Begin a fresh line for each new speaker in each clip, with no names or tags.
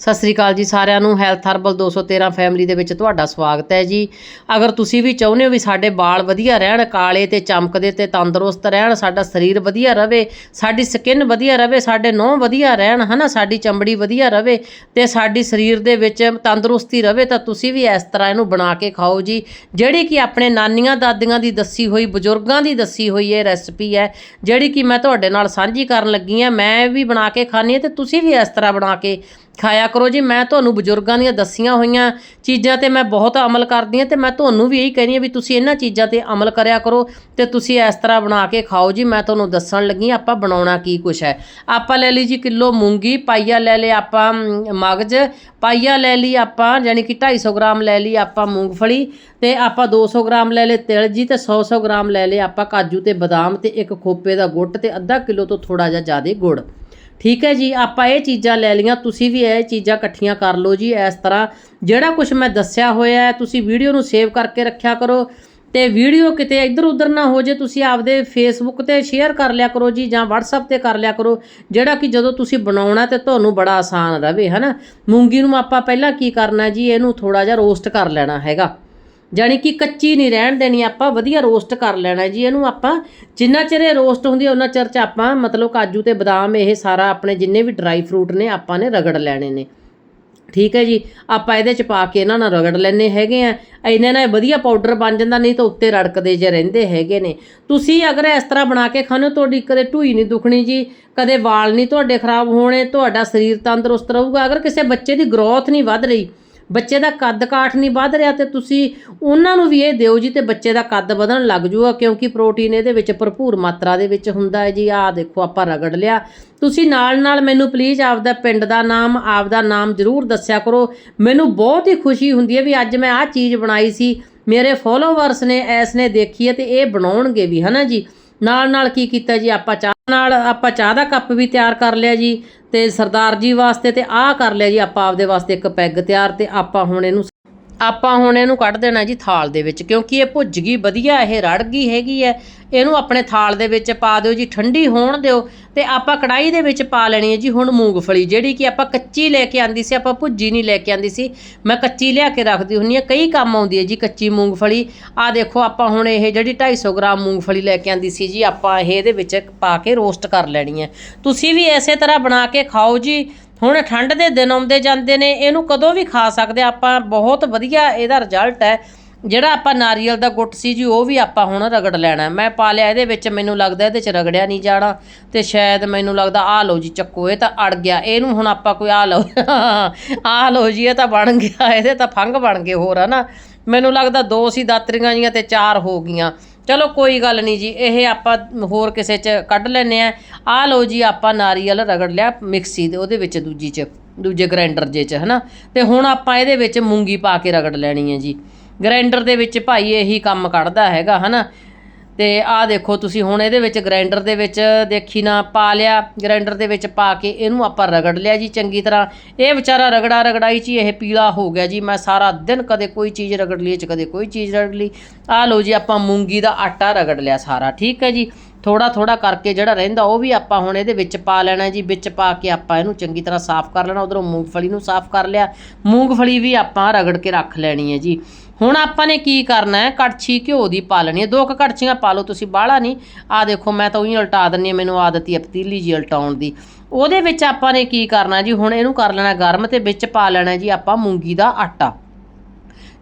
ਸਤਿ ਸ੍ਰੀ ਅਕਾਲ ਜੀ ਸਾਰਿਆਂ ਨੂੰ। ਹੈਲਥ ਹਰਬਲ 213 ਫੈਮਿਲੀ ਦੇ ਵਿੱਚ ਤੁਹਾਡਾ ਸਵਾਗਤ ਹੈ ਜੀ। ਅਗਰ ਤੁਸੀਂ ਵੀ ਚਾਹੁੰਦੇ ਹੋ ਵੀ ਸਾਡੇ ਵਾਲ ਵਧੀਆ ਰਹਿਣ, ਕਾਲੇ ਤੇ ਚਮਕਦੇ ਤੇ ਤੰਦਰੁਸਤ ਰਹਿਣ, ਸਾਡਾ ਸਰੀਰ ਵਧੀਆ ਰਵੇ, ਸਾਡੀ ਸਕਿਨ ਵਧੀਆ ਰਵੇ, ਸਾਡੇ ਨਹੁੰ ਵਧੀਆ ਰਹਿਣ, ਹਨਾ, ਸਾਡੀ ਚਮੜੀ ਵਧੀਆ ਰਵੇ ਤੇ ਸਾਡੀ ਸਰੀਰ ਦੇ ਵਿੱਚ ਤੰਦਰੁਸਤੀ ਰਵੇ ਤਾਂ ਤੁਸੀਂ ਵੀ ਇਸ ਤਰ੍ਹਾਂ ਇਹਨੂੰ ਬਣਾ ਕੇ ਖਾਓ ਜੀ। ਜਿਹੜੀ ਕਿ ਆਪਣੇ ਨਾਨੀਆਂ ਦਾਦੀਆਂ ਦੀ ਦੱਸੀ ਹੋਈ, ਬਜ਼ੁਰਗਾਂ ਦੀ ਦੱਸੀ ਹੋਈ ਇਹ ਰੈਸਪੀ ਹੈ, ਜਿਹੜੀ ਕਿ ਮੈਂ ਤੁਹਾਡੇ ਨਾਲ ਸਾਂਝੀ ਕਰਨ ਲੱਗੀ ਹਾਂ। ਮੈਂ ਵੀ ਬਣਾ ਕੇ ਖਾਣੀ ਹੈ ਤੇ ਤੁਸੀਂ ਵੀ ਇਸ ਤਰ੍ਹਾਂ ਬਣਾ ਕੇ ਖਾਇਆ ਕਰੋ ਜੀ, ਮੈਂ ਤੁਹਾਨੂੰ ਬਜ਼ੁਰਗਾਂ ਦੀਆਂ ਦੱਸੀਆਂ ਹੋਈਆਂ ਚੀਜ਼ਾਂ ਤੇ ਮੈਂ ਬਹੁਤ ਅਮਲ ਕਰਦੀ ਹਾਂ ਤੇ ਮੈਂ ਤੁਹਾਨੂੰ ਵੀ ਇਹੀ ਕਹਿੰਦੀ ਹਾਂ ਵੀ ਤੁਸੀਂ ਇਹਨਾਂ ਚੀਜ਼ਾਂ ਤੇ ਅਮਲ ਕਰਿਆ ਕਰੋ ਤੇ ਤੁਸੀਂ ਇਸ ਤਰ੍ਹਾਂ ਬਣਾ ਕੇ ਖਾਓ ਜੀ। ਮੈਂ ਤੁਹਾਨੂੰ ਦੱਸਣ ਲੱਗੀ ਆਪਾਂ ਬਣਾਉਣਾ ਕੀ ਕੁਛ ਹੈ। ਆਪਾਂ ਲੈ ਲਈ ਜੀ ਕਿਲੋ ਮੂੰਗੀ, ਪਾਈਆ ਲੈ ਲਿਆ ਆਪਾਂ ਮਗਜ਼, ਪਾਈਆ ਲੈ ਲਈ ਆਪਾਂ ਯਾਨੀ ਕਿ 250 ਗ੍ਰਾਮ ਲੈ ਲਈ ਆਪਾਂ ਮੂੰਗਫਲੀ ਤੇ ਆਪਾਂ 200 ਗ੍ਰਾਮ ਲੈ ਲਏ ਤਿਲ ਜੀ ਤੇ 100 100 ਗ੍ਰਾਮ ਲੈ ਲਏ ਆਪਾਂ ਕਾਜੂ ਤੇ ਬਦਾਮ ਤੇ ਇੱਕ ਖੋਪੇ ਦਾ ਗੁੱਟ ਤੇ ਅੱਧਾ ਕਿਲੋ ਤੋਂ ਥੋੜਾ ਜਿਹਾ ਜ਼ਿਆਦਾ ਗੁੜ। ਠੀਕ ਹੈ ਜੀ, ਆਪਾਂ ਇਹ ਚੀਜ਼ਾਂ ਲੈ ਲਈਆਂ, ਤੁਸੀਂ ਵੀ ਇਹ ਚੀਜ਼ਾਂ ਇਕੱਠੀਆਂ ਕਰ ਲਓ ਜੀ ਇਸ ਤਰ੍ਹਾਂ। ਜਿਹੜਾ ਕੁਝ ਮੈਂ ਦੱਸਿਆ ਹੋਇਆ ਤੁਸੀਂ ਵੀਡੀਓ ਨੂੰ ਸੇਵ ਕਰਕੇ ਰੱਖਿਆ ਕਰੋ ਤੇ ਵੀਡੀਓ ਕਿਤੇ ਇੱਧਰ ਉੱਧਰ ਨਾ ਹੋ ਜੇ, ਤੁਸੀਂ ਆਪਦੇ ਫੇਸਬੁੱਕ ਤੇ ਸ਼ੇਅਰ ਕਰ ਲਿਆ ਕਰੋ ਜੀ ਜਾਂ WhatsApp ਤੇ ਕਰ ਲਿਆ ਕਰੋ, ਜਿਹੜਾ ਕਿ ਜਦੋਂ ਤੁਸੀਂ ਬਣਾਉਣਾ ਤੇ ਤੁਹਾਨੂੰ ਬੜਾ ਆਸਾਨ ਰਵੇ, ਹਨਾ? ਮੂੰਗੀ ਨੂੰ ਆਪਾਂ ਪਹਿਲਾਂ ਕੀ ਕਰਨਾ ਜੀ, ਇਹਨੂੰ ਥੋੜਾ ਜਿਹਾ ਰੋਸਟ ਕਰ ਲੈਣਾ ਹੈਗਾ। ਜਾਣੀ ਕਿ ਕੱਚੀ ਨਹੀਂ ਰਹਿਣ ਦੇਣੀ, ਆਪਾਂ ਵਧੀਆ ਰੋਸਟ ਕਰ ਲੈਣਾ ਜੀ। ਇਹਨੂੰ ਆਪਾਂ ਜਿੰਨਾ ਚਿਰ ਇਹ ਰੋਸਟ ਹੁੰਦੀ ਹੈ ਉਹਨਾਂ ਚਿਰ ਚ ਆਪਾਂ ਮਤਲਬ ਕਾਜੂ ਤੇ ਬਦਾਮ, ਇਹ ਸਾਰਾ ਆਪਣੇ ਜਿੰਨੇ ਵੀ ਡਰਾਈ ਫਰੂਟ ਨੇ, ਆਪਾਂ ਨੇ ਰਗੜ ਲੈਣੇ ਨੇ। ਠੀਕ ਹੈ ਜੀ? ਆਪਾਂ ਇਹਦੇ ਚ ਪਾ ਕੇ ਇਹਨਾਂ ਨਾਲ ਰਗੜ ਲੈਣੇ ਹੈਗੇ ਆ। ਇਹਨਾਂ ਨਾਲ ਵਧੀਆ ਪਾਊਡਰ ਬਣ ਜਾਂਦਾ, ਨਹੀਂ ਤਾਂ ਉੱਤੇ ਰੜਕਦੇ ਜੇ ਰਹਿੰਦੇ ਹੈਗੇ ਨੇ। ਤੁਸੀਂ ਅਗਰ ਇਸ ਤਰ੍ਹਾਂ ਬਣਾ ਕੇ ਖਾਣੇ ਤੁਹਾਡੀ ਕਦੇ ਢੂਈ ਨਹੀਂ ਦੁਖਣੀ ਜੀ, ਕਦੇ ਵਾਲ ਨਹੀਂ ਤੁਹਾਡੇ ਖਰਾਬ ਹੋਣੇ, ਤੁਹਾਡਾ ਸਰੀਰ ਤੰਦਰੁਸਤ ਰਹੂਗਾ। ਅਗਰ ਕਿਸੇ ਬੱਚੇ ਦੀ ਗਰੋਥ ਨਹੀਂ ਵੱਧ ਰਹੀ ਬੱਚੇ ਦਾ ਕੱਦ ਕਾਠ ਨਹੀਂ ਵੱਧ ਰਿਹਾ ਤੇ ਤੁਸੀਂ ਉਹਨਾਂ ਨੂੰ ਵੀ ਇਹ ਦਿਓ ਜੀ ਤੇ ਬੱਚੇ ਦਾ ਕੱਦ ਵਧਣ ਲੱਗ ਜੂਗਾ, ਕਿਉਂਕਿ ਪ੍ਰੋਟੀਨ ਇਹਦੇ ਵਿੱਚ ਭਰਪੂਰ ਮਾਤਰਾ ਦੇ ਵਿੱਚ ਹੁੰਦਾ ਹੈ ਜੀ। ਆਹ ਦੇਖੋ, ਆਪਾਂ ਰਗੜ ਲਿਆ। ਤੁਸੀਂ ਨਾਲ ਨਾਲ ਮੈਨੂੰ ਪਲੀਜ਼ ਆਪਦਾ ਪਿੰਡ ਦਾ ਨਾਮ, ਆਪਦਾ ਨਾਮ ਜ਼ਰੂਰ ਦੱਸਿਆ ਕਰੋ। ਮੈਨੂੰ ਬਹੁਤ ਹੀ ਖੁਸ਼ੀ ਹੁੰਦੀ ਹੈ ਵੀ ਅੱਜ ਮੈਂ ਆਹ ਚੀਜ਼ ਬਣਾਈ ਸੀ। ਮੇਰੇ ਫੋਲੋਵਰਸ ਨੇ ਐਸ ਨੇ ਦੇਖੀ ਹੈ ਤੇ ਇਹ ਬਣਾਉਣਗੇ ਵੀ, ਹਨਾ ਜੀ? ਨਾਲ ਨਾਲ ਕੀ ਕੀਤਾ ਜੀ? ਆਪਾਂ ਚਾਹ ਨਾਲ ਆਪਾਂ ਚਾਹ ਦਾ ਕੱਪ ਵੀ ਤਿਆਰ ਕਰ ਲਿਆ ਜੀ ਤੇ ਸਰਦਾਰ ਜੀ ਵਾਸਤੇ ਤੇ ਆਹ ਕਰ ਲਿਆ ਜੀ, ਆਪਾਂ ਆਪਦੇ ਵਾਸਤੇ ਇੱਕ ਪੈਗ ਤਿਆਰ ਤੇ ਆਪਾਂ ਹੁਣ ਇਹਨੂੰ ਆਪਾਂ ਹੁਣ ਇਹਨੂੰ ਕੱਢ ਦੇਣਾ ਜੀ ਥਾਲ ਦੇ ਵਿੱਚ, ਕਿਉਂਕਿ ਇਹ ਭੁੱਜ ਗਈ, ਵਧੀਆ ਇਹ ਰੜ ਗਈ ਹੈਗੀ ਹੈ। ਇਹਨੂੰ ਆਪਣੇ ਥਾਲ ਦੇ ਵਿੱਚ ਪਾ ਦਿਓ ਜੀ, ਠੰਡੀ ਹੋਣ ਦਿਓ ਤੇ ਆਪਾਂ ਕੜਾਈ ਦੇ ਵਿੱਚ ਪਾ ਲੈਣੀ ਹੈ ਜੀ ਹੁਣ ਮੂੰਗਫਲੀ, ਜਿਹੜੀ ਕਿ ਆਪਾਂ ਕੱਚੀ ਲੈ ਕੇ ਆਂਦੀ ਸੀ, ਆਪਾਂ ਭੁੱਜੀ ਨਹੀਂ ਲੈ ਕੇ ਆਂਦੀ ਸੀ। ਮੈਂ ਕੱਚੀ ਲਿਆ ਕੇ ਰੱਖਦੀ ਹੁੰਨੀ ਆ ਕਈ ਕੰਮ ਆਉਂਦੀ ਹੈ ਜੀ ਕੱਚੀ ਮੂੰਗਫਲੀ। ਆ ਦੇਖੋ ਆਪਾਂ ਹੁਣ ਇਹ ਜਿਹੜੀ 250 ਗ੍ਰਾਮ ਮੂੰਗਫਲੀ ਲੈ ਕੇ ਆਂਦੀ ਸੀ ਜੀ, ਆਪਾਂ ਇਹ ਇਹਦੇ ਵਿੱਚ ਪਾ ਕੇ ਰੋਸਟ ਕਰ ਲੈਣੀ ਹੈ। ਤੁਸੀਂ ਵੀ ਐਸੇ ਤਰ੍ਹਾਂ ਬਣਾ ਕੇ ਖਾਓ ਜੀ ਹੁਣ ਠੰਡ ਦੇ ਦਿਨ ਆਉਂਦੇ ਜਾਂਦੇ ਨੇ, ਇਹਨੂੰ ਕਦੋਂ ਵੀ ਖਾ ਸਕਦੇ ਆਪਾਂ ਬਹੁਤ ਵਧੀਆ ਇਹਦਾ ਰਿਜ਼ਲਟ ਹੈ। ਜਿਹੜਾ ਆਪਾਂ ਨਾਰੀਅਲ ਦਾ ਗੁੱਟ ਸੀ ਜੀ, ਉਹ ਵੀ ਆਪਾਂ ਹੁਣ ਰਗੜ ਲੈਣਾ। ਮੈਂ ਪਾ ਲਿਆ, ਇਹਦੇ ਵਿੱਚ ਮੈਨੂੰ ਲੱਗਦਾ ਇਹਦੇ ਚ ਰਗੜਿਆ ਨਹੀਂ ਜਾਣਾ ਤੇ ਸ਼ਾਇਦ ਮੈਨੂੰ ਲੱਗਦਾ ਆ ਲਓ ਜੀ ਚੱਕੋ, ਇਹ ਤਾਂ ਅੜ ਗਿਆ। ਇਹਨੂੰ ਹੁਣ ਆਪਾਂ ਕੋਈ ਆ ਲਓ ਆ ਲਓ ਜੀ, ਇਹ ਤਾਂ ਬਣ ਗਿਆ, ਇਹਦੇ ਤਾਂ ਫੰਗ ਬਣ ਗਏ ਹੋਰ, ਹਨਾ? ਮੈਨੂੰ ਲੱਗਦਾ ਦੋ ਸੀ ਦਾਤਰੀਆਂ ਜੀਆਂ ਤੇ ਚਾਰ ਹੋ ਗਈਆਂ। ਚਲੋ ਕੋਈ ਗੱਲ ਨਹੀਂ ਜੀ, ਇਹ ਆਪਾਂ ਹੋਰ ਕਿਸੇ ਚ ਕੱਢ ਲੈਨੇ ਆ ਆ ਲਓ ਜੀ, ਆਪਾਂ ਨਾਰੀਅਲ ਰਗੜ ਲਿਆ ਮਿਕਸੀ ਦੇ, ਉਹਦੇ ਵਿੱਚ ਦੂਜੀ ਚ, ਦੂਜੇ ਗ੍ਰਾਈਂਡਰ ਜੇ ਚ, ਹਨਾ? ਤੇ ਹੁਣ ਆਪਾਂ ਇਹਦੇ ਵਿੱਚ ਮੂੰਗੀ ਪਾ ਕੇ ਰਗੜ ਲੈਣੀ ਹੈ ਜੀ। ਗ੍ਰਾਈਂਡਰ ਦੇ ਵਿੱਚ ਭਾਈ ਇਹੀ ਕੰਮ ਕੱਢਦਾ ਹੈਗਾ, ਹਨਾ? ਤੇ ਆਹ ਦੇਖੋ, ਤੁਸੀਂ ਹੁਣ ਇਹਦੇ ਵਿੱਚ ਗ੍ਰਾਈਂਡਰ ਦੇ ਵਿੱਚ ਦੇਖੀ ਨਾ, ਪਾ ਲਿਆ ਗ੍ਰਾਈਂਡਰ ਦੇ ਵਿੱਚ ਪਾ ਕੇ ਇਹਨੂੰ ਆਪਾਂ ਰਗੜ ਲਿਆ ਜੀ ਚੰਗੀ ਤਰ੍ਹਾਂ। ਇਹ ਵਿਚਾਰਾ ਰਗੜਾ ਰਗੜਾਈ ਚ ਹੀ ਇਹ ਪੀਲਾ ਹੋ ਗਿਆ ਜੀ। ਮੈਂ ਸਾਰਾ ਦਿਨ ਕਦੇ ਕੋਈ ਚੀਜ਼ ਰਗੜ ਲਈ ਚ ਕਦੇ ਕੋਈ ਚੀਜ਼ ਰਗੜ ਲਈ। ਆਹ ਲਓ ਜੀ, ਆਪਾਂ ਮੂੰਗੀ ਦਾ ਆਟਾ ਰਗੜ ਲਿਆ ਸਾਰਾ, ਠੀਕ ਹੈ ਜੀ? ਥੋੜਾ ਥੋੜਾ ਕਰਕੇ ਜਿਹੜਾ ਰਹਿੰਦਾ, ਉਹ ਵੀ ਆਪਾਂ ਹੁਣ ਇਹਦੇ ਵਿੱਚ ਪਾ ਲੈਣਾ ਜੀ। ਵਿੱਚ ਪਾ ਕੇ ਆਪਾਂ ਇਹਨੂੰ ਚੰਗੀ ਤਰ੍ਹਾਂ ਸਾਫ਼ ਕਰ ਲੈਣਾ। ਉਧਰੋਂ ਮੂੰਗਫਲੀ ਨੂੰ ਸਾਫ਼ ਕਰ ਲਿਆ। ਮੂੰਗਫਲੀ ਵੀ ਆਪਾਂ ਰਗੜ ਕੇ ਰੱਖ ਲੈਣੀ ਹੈ ਜੀ। ਹੁਣ ਆਪਾਂ ਨੇ ਕੀ ਕਰਨਾ ਹੈ? ਕੜਛੀ ਘਿਓ ਦੀ ਪਾ ਲੈਣੀ ਹੈ। ਦੋ ਕੁ ਕੜਛੀਆਂ ਪਾ ਲਓ ਤੁਸੀਂ, ਬਾਹਲਾ ਨਹੀਂ। ਆ ਦੇਖੋ, ਮੈਂ ਤਾਂ ਉਹੀ ਉਲਟਾ ਦਿੰਨੀ ਹਾਂ, ਮੈਨੂੰ ਆਦਤ ਹੀ ਪਤੀਲੀ ਜੀ ਉਲਟਾਉਣ ਦੀ। ਉਹਦੇ ਵਿੱਚ ਆਪਾਂ ਨੇ ਕੀ ਕਰਨਾ ਜੀ? ਹੁਣ ਇਹਨੂੰ ਕਰ ਲੈਣਾ ਗਰਮ ਤੇ ਵਿੱਚ ਪਾ ਲੈਣਾ ਜੀ ਆਪਾਂ ਮੂੰਗੀ ਦਾ ਆਟਾ।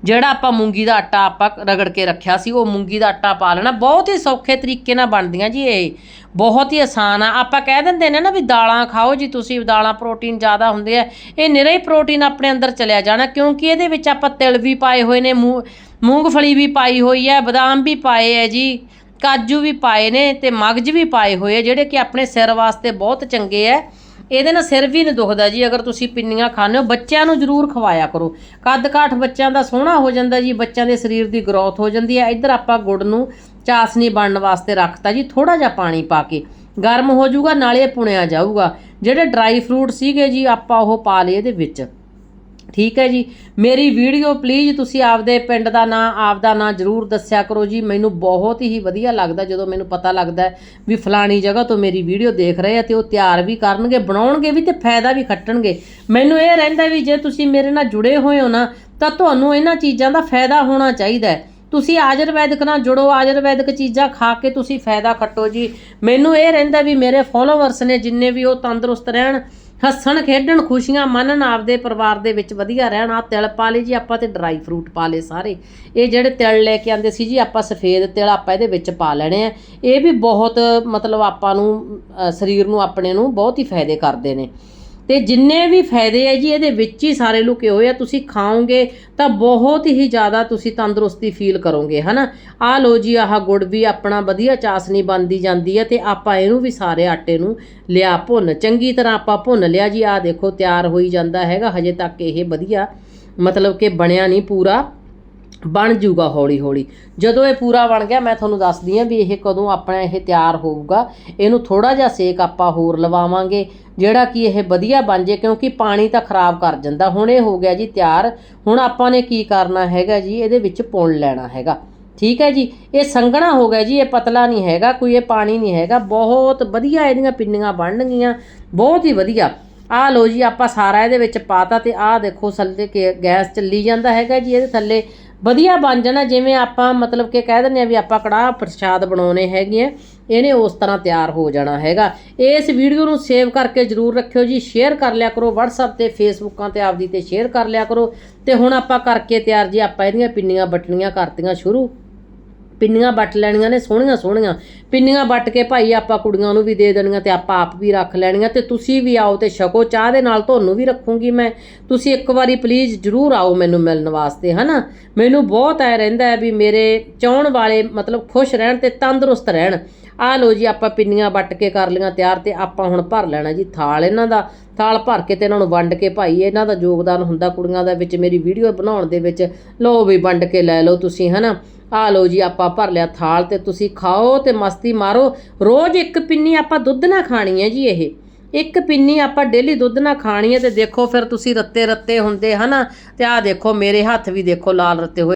ਜਿਹੜਾ ਆਪਾਂ ਮੂੰਗੀ ਦਾ ਆਟਾ ਆਪਾਂ ਰਗੜ ਕੇ ਰੱਖਿਆ ਸੀ, ਉਹ ਮੂੰਗੀ ਦਾ ਆਟਾ ਪਾ ਲੈਣਾ। ਬਹੁਤ ਹੀ ਸੌਖੇ ਤਰੀਕੇ ਨਾਲ ਬਣਦੀਆਂ ਜੀ ਇਹ। ਬਹੁਤ ਹੀ ਆਸਾਨ ਆ। ਆਪਾਂ ਕਹਿ ਦਿੰਦੇ ਨੇ ਨਾ ਵੀ ਦਾਲਾਂ ਖਾਓ ਜੀ ਤੁਸੀਂ, ਦਾਲਾਂ ਪ੍ਰੋਟੀਨ ਜ਼ਿਆਦਾ ਹੁੰਦੇ ਆ। ਇਹ ਨਿਰਾ ਹੀ ਪ੍ਰੋਟੀਨ ਆਪਣੇ ਅੰਦਰ ਚਲਿਆ ਜਾਣਾ, ਕਿਉਂਕਿ ਇਹਦੇ ਵਿੱਚ ਆਪਾਂ ਤਿਲ ਵੀ ਪਾਏ ਹੋਏ ਨੇ ਮੂੰ ਮੂੰਗਫਲੀ ਵੀ ਪਾਈ ਹੋਈ ਹੈ, ਬਦਾਮ ਵੀ ਪਾਏ ਹੈ ਜੀ, ਕਾਜੂ ਵੀ ਪਾਏ ਨੇ ਤੇ ਮਗਜ ਵੀ ਪਾਏ ਹੋਏ ਆ, ਜਿਹੜੇ ਕਿ ਆਪਣੇ ਸਿਰ ਵਾਸਤੇ ਬਹੁਤ ਚੰਗੇ ਆ ਇਹਦੇ ਨਾਲ ਸਿਰ ਵੀ ਨਹੀਂ ਦੁਖਦਾ ਜੀ, ਅਗਰ ਤੁਸੀਂ ਪਿੰਨੀਆਂ ਖਾਂਦੇ ਹੋ, ਬੱਚਿਆਂ ਨੂੰ ਜ਼ਰੂਰ ਖਵਾਇਆ ਕਰੋ। ਕੱਦ ਕਾਠ ਬੱਚਿਆਂ ਦਾ ਸੋਹਣਾ ਹੋ ਜਾਂਦਾ ਜੀ, ਬੱਚਿਆਂ ਦੇ ਸਰੀਰ ਦੀ ਗਰੋਥ ਹੋ ਜਾਂਦੀ ਹੈ। ਇੱਧਰ ਆਪਾਂ ਗੁੜ ਨੂੰ ਚਾਸਨੀ ਬਣਨ ਵਾਸਤੇ ਰੱਖਤਾ ਜੀ ਥੋੜਾ ਜਿਹਾ ਪਾਣੀ ਪਾ ਕੇ। ਗਰਮ ਹੋ ਜਾਊਗਾ, ਨਾਲੇ ਪੁਣਿਆ ਜਾਊਗਾ। ਜਿਹੜੇ ਡਰਾਈ ਫਰੂਟ ਸੀਗੇ ਜੀ, ਆਪਾਂ ਉਹ ਪਾ ਲਏ ਇਹਦੇ ਵਿੱਚ। ਠੀਕ ਹੈ ਜੀ। ਮੇਰੀ ਵੀਡੀਓ ਪਲੀਜ਼ ਤੁਸੀਂ ਆਪਦੇ ਪਿੰਡ ਦਾ ਨਾਂ, ਆਪਦਾ ਨਾਂ ਜ਼ਰੂਰ ਦੱਸਿਆ ਕਰੋ ਜੀ। ਮੈਨੂੰ ਬਹੁਤ ਹੀ ਵਧੀਆ ਲੱਗਦਾ ਜਦੋਂ ਮੈਨੂੰ ਪਤਾ ਲੱਗਦਾ ਵੀ ਫਲਾਣੀ ਜਗ੍ਹਾ ਤੋਂ ਮੇਰੀ ਵੀਡੀਓ ਦੇਖ ਰਹੇ ਆ ਤੇ ਉਹ ਤਿਆਰ ਵੀ ਕਰਨਗੇ, ਬਣਾਉਣਗੇ ਵੀ ਤੇ ਫਾਇਦਾ ਵੀ ਖੱਟਣਗੇ। ਮੈਨੂੰ ਇਹ ਰਹਿੰਦਾ ਵੀ ਜੇ ਤੁਸੀਂ ਮੇਰੇ ਨਾਲ ਜੁੜੇ ਹੋਏ ਹੋ ਨਾ, ਤਾਂ ਤੁਹਾਨੂੰ ਇਹਨਾਂ ਚੀਜ਼ਾਂ ਦਾ ਫਾਇਦਾ ਹੋਣਾ ਚਾਹੀਦਾ ਹੈ। ਤੁਸੀਂ ਆਯੁਰਵੈਦਿਕ ਨਾਲ ਜੁੜੋ, ਆਯੁਰਵੈਦਿਕ ਚੀਜ਼ਾਂ ਖਾ ਕੇ ਤੁਸੀਂ ਫਾਇਦਾ ਖੱਟੋ ਜੀ। ਮੈਨੂੰ ਇਹ ਰਹਿੰਦਾ ਵੀ ਮੇਰੇ ਫੋਲੋਵਰਸ ਨੇ ਜਿੰਨੇ ਵੀ ਉਹ ਤੰਦਰੁਸਤ ਰਹਿਣ ਹੱਸਣ, ਖੇਡਣ, ਖੁਸ਼ੀਆਂ, ਮੰਨਣ, ਆਪਦੇ ਪਰਿਵਾਰ ਦੇ ਵਿੱਚ ਵਧੀਆ ਰਹਿਣਾ ਤਿਲ ਪਾ ਲਏ ਜੀ, ਆਪਾਂ ਤੇ ਡਰਾਈ ਫਰੂਟ ਪਾ ਲਏ ਸਾਰੇ। ਇਹ ਜਿਹੜੇ ਤਿਲ ਲੈ ਕੇ ਆਂਦੇ ਸੀ ਜੀ, ਆਪਾਂ ਸਫੇਦ ਤਿਲ ਆਪਾਂ ਇਹਦੇ ਵਿੱਚ ਪਾ ਲੈਣੇ ਆ। ਇਹ ਵੀ ਬਹੁਤ, ਮਤਲਬ ਆਪਾਂ ਨੂੰ ਸਰੀਰ ਨੂੰ, ਆਪਣੇ ਨੂੰ ਬਹੁਤ ਹੀ ਫਾਇਦੇ ਕਰਦੇ ਨੇ। ਤੇ ਜਿੰਨੇ ਵੀ ਫਾਇਦੇ ਹੈ ਜੀ, ਇਹਦੇ ਵਿੱਚ ਹੀ ਸਾਰੇ ਲੁਕੇ ਹੋਏ ਆ, ਤੁਸੀਂ ਖਾਓਗੇ ਤਾਂ ਬਹੁਤ ਹੀ ਜ਼ਿਆਦਾ ਤੁਸੀਂ ਤੰਦਰੁਸਤੀ ਫੀਲ ਕਰੋਗੇ, ਹਨਾ? ਆ ਲੋ ਜੀ, ਆਹ ਗੁੜ ਵੀ ਆਪਣਾ ਵਧੀਆ ਚਾਸਨੀ ਬਣਦੀ ਜਾਂਦੀ ਹੈ ਤੇ ਆਪਾਂ ਇਹਨੂੰ ਵੀ ਸਾਰੇ ਆਟੇ ਨੂੰ ਲਿਆ ਭੁੰਨ, ਚੰਗੀ ਤਰ੍ਹਾਂ ਆਪਾਂ ਭੁੰਨ ਲਿਆ ਜੀ ਆ ਦੇਖੋ ਤਿਆਰ ਹੋਈ ਜਾਂਦਾ ਹੈਗਾ, ਹਜੇ ਤੱਕ ਇਹ ਵਧੀਆ ਮਤਲਬ ਕਿ ਬਣਿਆ ਨਹੀਂ ਪੂਰਾ। ਬਣ ਜੂਗਾ ਹੌਲੀ ਹੌਲੀ। ਜਦੋਂ ਇਹ ਪੂਰਾ ਬਣ ਗਿਆ, ਮੈਂ ਤੁਹਾਨੂੰ ਦੱਸਦੀ ਹਾਂ ਵੀ ਇਹ ਕਦੋਂ ਆਪਣਾ ਇਹ ਤਿਆਰ ਹੋਊਗਾ। ਇਹਨੂੰ ਥੋੜਾ ਜਿਹਾ ਸੇਕ ਆਪਾਂ ਹੋਰ ਲਵਾਵਾਂਗੇ, ਜਿਹੜਾ ਕਿ ਇਹ ਵਧੀਆ ਬਣ ਜੇ, ਕਿਉਂਕਿ ਪਾਣੀ ਤਾਂ ਖਰਾਬ ਕਰ ਜਾਂਦਾ। ਹੁਣ ਇਹ ਹੋ ਗਿਆ ਜੀ ਤਿਆਰ। ਹੁਣ ਆਪਾਂ ਨੇ ਕੀ ਕਰਨਾ ਹੈਗਾ ਜੀ? ਇਹਦੇ ਵਿੱਚ ਪੁਣ ਲੈਣਾ ਹੈਗਾ। ਠੀਕ ਹੈ ਜੀ? ਇਹ ਸੰਘਣਾ ਹੋ ਗਿਆ ਜੀ, ਇਹ ਪਤਲਾ ਨਹੀਂ ਹੈਗਾ, ਕੋਈ ਇਹ ਪਾਣੀ ਨਹੀਂ ਹੈਗਾ। ਬਹੁਤ ਵਧੀਆ ਇਹਦੀਆਂ ਪਿੰਨੀਆਂ ਬਣਨਗੀਆਂ, ਬਹੁਤ ਹੀ ਵਧੀਆ। ਆ ਲੋ ਜੀ, ਆਪਾਂ ਸਾਰਾ ਇਹਦੇ ਵਿੱਚ ਪਾਤਾ ਤੇ ਆਹ ਦੇਖੋ, ਥੱਲੇ ਕਿ, ਗੈਸ ਚੱਲੀ ਜਾਂਦਾ ਹੈਗਾ ਜੀ, ਇਹਦੇ ਥੱਲੇ ਵਧੀਆ ਬਣ ਜਾਣਾ, ਜਿਵੇਂ ਆਪਾਂ ਮਤਲਬ ਕਿ ਕਹਿ ਦਿੰਦੇ ਆ ਵੀ ਆਪਾਂ ਕੜਾਹ ਪ੍ਰਸ਼ਾਦ ਬਣਾਉਣੇ ਹੈਗੇ ਆ, ਇਹਨੇ ਉਸ ਤਰ੍ਹਾਂ ਤਿਆਰ ਹੋ ਜਾਣਾ ਹੈਗਾ। ਇਸ ਵੀਡੀਓ ਨੂੰ ਸੇਵ ਕਰਕੇ ਜਰੂਰ ਰੱਖਿਓ ਜੀ ਸ਼ੇਅਰ ਕਰ ਲਿਆ ਕਰੋ, WhatsApp ਤੇ ਫੇਸਬੁੱਕਾਂ ਤੇ ਆਪਦੀ ਤੇ ਸ਼ੇਅਰ ਕਰ ਲਿਆ ਕਰੋ। ਤੇ ਹੁਣ ਆਪਾਂ ਕਰਕੇ ਤਿਆਰ ਜੀ, ਆਪਾਂ ਇਹਦੀਆਂ ਪਿੰਨੀਆਂ ਬਟਣੀਆਂ ਕਰਤੀਆਂ ਸ਼ੁਰੂ। ਪਿੰਨੀਆਂ ਵੱਟ ਲੈਣੀਆਂ ਨੇ, ਸੋਹਣੀਆਂ ਸੋਹਣੀਆਂ। ਪਿੰਨੀਆਂ ਵੱਟ ਕੇ ਭਾਈ ਆਪਾਂ ਕੁੜੀਆਂ ਨੂੰ ਵੀ ਦੇ ਦੇਣੀਆਂ ਤੇ ਆਪਾਂ ਆਪ ਵੀ ਰੱਖ ਲੈਣੀਆਂ ਤੇ ਤੁਸੀਂ ਵੀ ਆਓ ਤੇ ਛਕੋ, ਚਾਹ ਦੇ ਨਾਲ ਤੁਹਾਨੂੰ ਵੀ ਰੱਖੂੰਗੀ ਮੈਂ। ਤੁਸੀਂ ਇੱਕ ਵਾਰੀ ਪਲੀਜ਼ ਜਰੂਰ ਆਓ ਮੈਨੂੰ ਮਿਲਣ ਵਾਸਤੇ, ਹਨਾ? ਮੈਨੂੰ ਬਹੁਤ ਐ ਰਹਿੰਦਾ ਹੈ ਵੀ ਮੇਰੇ ਚਾਹਣ ਵਾਲੇ ਮਤਲਬ ਖੁਸ਼ ਰਹਿਣ ਤੇ ਤੰਦਰੁਸਤ ਰਹਿਣ। ਆ ਲੋ ਜੀ, ਆਪਾਂ ਪਿੰਨੀਆਂ ਵੱਟ ਕੇ ਕਰ ਲਈਆਂ ਤਿਆਰ ਤੇ ਆਪਾਂ ਹੁਣ ਭਰ ਲੈਣਾ ਜੀ ਥਾਲ ਇਹਨਾਂ ਦਾ। ਥਾਲ ਭਰ ਕੇ ਤੇ ਇਹਨਾਂ ਨੂੰ ਵੰਡ ਕੇ ਭਾਈ, ਇਹਨਾਂ ਦਾ ਯੋਗਦਾਨ ਹੁੰਦਾ ਕੁੜੀਆਂ ਦਾ ਵਿੱਚ। ਮੇਰੀ ਵੀਡੀਓ ਬਣਾਉਣ ਦੇ ਵਿੱਚ ਲੋ ਵੀ ਵੰਡ ਕੇ ਲੈ ਲਓ ਤੁਸੀਂ, ਹਨਾ? ਆ ਲਓ ਜੀ, ਆਪਾਂ ਭਰ ਲਿਆ ਥਾਲ ਤੇ ਤੁਸੀਂ ਖਾਓ ਤੇ ਮਸਤੀ ਮਾਰੋ। ਰੋਜ਼ ਇੱਕ ਪਿੰਨੀ ਆਪਾਂ ਦੁੱਧ ਨਾਲ ਖਾਣੀ ਹੈ ਜੀ ਇਹ। ਇੱਕ ਪਿੰਨੀ ਆਪਾਂ ਡੇਲੀ ਦੁੱਧ ਨਾਲ ਖਾਣੀ ਹੈ ਤੇ ਦੇਖੋ ਫਿਰ ਤੁਸੀਂ ਰੱਤੇ ਰੱਤੇ ਹੁੰਦੇ, ਹਨਾ? ਤੇ ਆਹ ਦੇਖੋ, ਮੇਰੇ ਹੱਥ ਵੀ ਦੇਖੋ ਲਾਲ ਰੱਤੇ ਹੋਏ।